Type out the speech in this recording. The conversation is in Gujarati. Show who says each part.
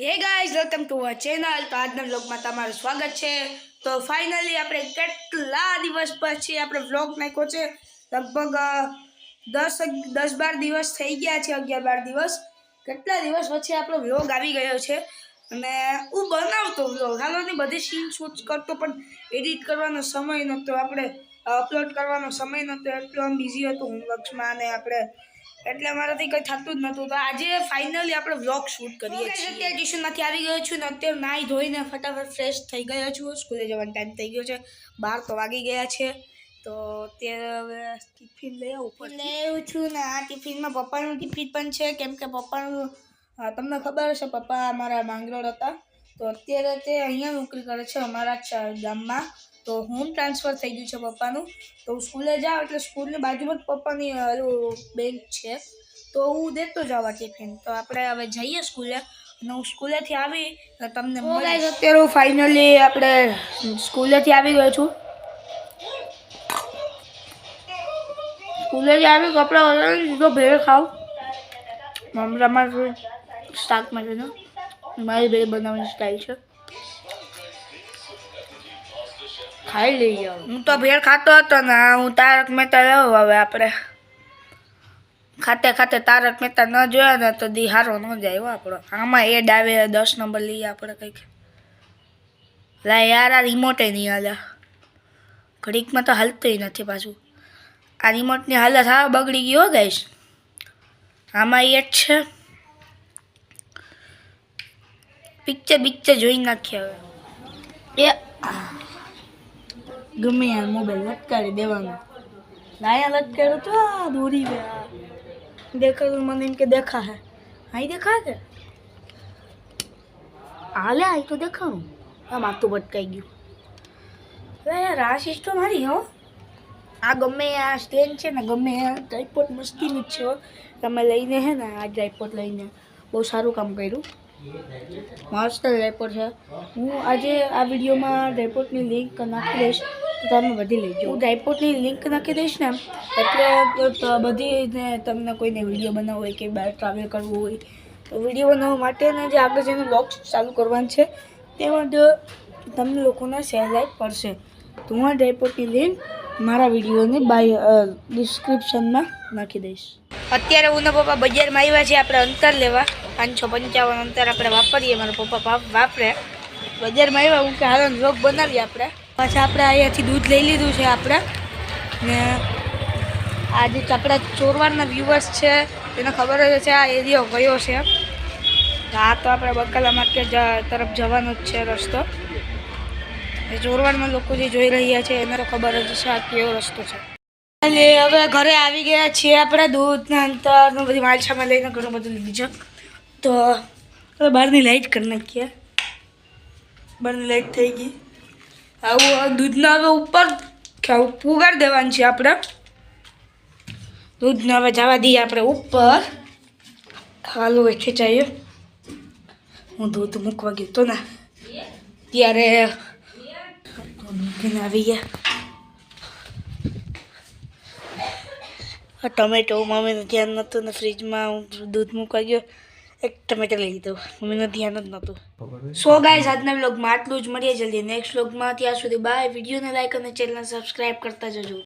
Speaker 1: Hey guys welcome to a channel તો આજના વ્લોગમાં તમારું સ્વાગત છે. તો ફાઇનલી આપણે કેટલા દિવસ પછી આપણે વ્લોગ નાખ્યો છે? લગભગ દસ દસ બાર દિવસ થઈ ગયા છે, અગિયાર બાર દિવસ. કેટલા દિવસ પછી આપણો વ્લોગ આવી ગયો છે? અને હું બનાવતો વ્લોગ હાલોની બધી સીન શૂટ કરતો, પણ એડિટ કરવાનો સમય નહોતો. આપણે અપલોડ કરવાનો સમય નહોતો. એટલો આમ બિઝી હતો હોમવર્ક્સમાં અને આપણે એટલે મારાથી કંઈ થતું જ નહોતું. તો આજે ફાઇનલી આપણે વ્લોગ શૂટ કરીએ છીએ. અત્યારે ટ્યુશનમાંથી આવી ગયો છું ને અત્યારે નાહી ધોઈને ફટાફટ ફ્રેશ થઈ ગયો છું. સ્કૂલે જવાનો ટાઈમ થઈ ગયો છે. બાર તો વાગી ગયા છે. તો અત્યારે હવે ટિફિન લઈ આવું પડશે લઈ છું ને આ ટિફિનમાં પપ્પાનું ટિફિન પણ છે. કેમ કે પપ્પાનું તમને ખબર હશે પપ્પા અમારા માંગરોળ હતા. તો અત્યારે તે અહીંયા નોકરી કરે છે અમારા જ ગામમાં. તો હોમ ટ્રાન્સફર થઈ ગયું છે પપ્પાનું. તો હું સ્કૂલે જાઉં એટલે સ્કૂલની બાજુમાં જ પપ્પાની બેંક છે. તો હું દેતો જાઉં આ ટિફિન તો આપણે હવે જઈએ સ્કૂલે અને હું સ્કૂલેથી આવી તમને. અત્યારે હું ફાઇનલી આપણે સ્કૂલેથી આવી ગયો છું. સ્કૂલેથી આવી કપડાં વધારે સીધો ભેળ ખાવ મમરામાં મારું શાક માટેનો મારી ભેળ બનાવવાની સ્ટાઇલ છે. ખાઈ લઈએ. હું તો ભેળ ખાતો હતો ને હું તારક મહેતા રહ્યો હવે આપણે. ખાતે ખાતે તારક મહેતા ન જોયા ને તો દી હારો ન જાય આપણો. આમાં એડ આવે દસ નંબર લઈએ આપણે કંઈક. લા યાર આ રિમોટે નહીં હાલે. ઘડીકમાં તો હાલતોય નથી પાછું. આ રિમોટની હાલત હા બગડી ગયો ગાઈશ આમાં એડ છે. પિક્ચર પિક્ચર જોઈ નાખીએ હવે. એ ગમે યાર મોબાઈલ લટકાવી દેવાનો. લાયા લટકાવ્યો તો આ દોરી ગયા. દેખાતું મને એમ કે દેખા હે અહીં દેખા કે હાલે, અહીં તો દેખાણું. આ માથું ભટકાઈ ગયું. અરે યાર, આ સિસ્ટમ મારી હો. આ ગમે આ સ્ટેન્ડ છે ને, ગમે આ ટ્રાયપોડ મસ્તીનું જ છે તમે લઈને હે ને, આ ટ્રાયપોડ લઈને. બહુ સારું કામ કર્યું. મસ્ત ટ્રાયપોડ છે. હું આજે આ વિડીયોમાં ટ્રાયપોડની લિંક નાખી દઈશ. તો તમે બધી લઈ જાઓ. હું ડાયપોર્ટની લિંક નાખી દઈશ ને એટલે બધી તમને કોઈને વીડિયો બનાવવો હોય કે બહાર ટ્રાવેલ કરવું હોય તો વીડિયો બનાવવા માટેને જે આગળ જેને બ્લોગ ચાલુ કરવાનું છે તેમાં માટે તમને લોકોને સહેલાઈ પડશે. તો હું આ ટ્રાયપોડની લિંક મારા વિડીયોની બાય ડિસ્ક્રિપ્શનમાં નાખી દઈશ. અત્યારે હું પપ્પા બજારમાં આવ્યા છે આપણે અંતર લેવા. પાંચસો પંચાવન અંતર આપણે વાપરીએ મારા પપ્પા વાપ- વાપરે. બજારમાં આવ્યા હું કે હાલ વ્લોગ બનાવીએ આપણે. પાછા આપણે અહીંયાથી દૂધ લઈ લીધું છે આપણે. ને આ જે આપણા ચોરવાડના વ્યૂવર્સ છે એને ખબર જ છે, આ એરિયો ગયો છે. આ તો આપણે બકાલા માર્કેટ તરફ જવાનો જ છે રસ્તો. એ ચોરવાડમાં લોકો જે જોઈ રહ્યા છે, એને તો ખબર જ છે આ કેવો રસ્તો છે. એટલે હવે ઘરે આવી ગયા છીએ આપણે દૂધના અંતર ને બધી માલછામાં લઈને ઘણું બધું લીધું છે તો બહારની લાઈટ કરી નાખીએ. બહારની લાઇટ થઈ ગઈ. આવું દૂધને હવે ઉપર પુગાડી દેવાનું છે આપણે. દૂધને હવે જવા દઈએ આપણે ઉપર. હાલો એ ખેંચાયો હું દૂધ મૂકવા ગયો તો ને. ત્યારે મૂકીને આવી ગયા. ટમેટો મમ્મીનું ધ્યાન નહોતું ને ફ્રીજમાં હું દૂધ મૂકવા ગયો. એક ટમેટો લઈ લીધો. મને ધ્યાન જ નહોતું. સો ગાઈઝ આજના વ્લોગમાં આટલું જ. મળીએ જલ્દી નેક્સ્ટ વ્લોગમાં ત્યાં સુધી બાય વિડીયોને લાઈક અને ચેનલને સબસ્ક્રાઈબ કરતા જજો.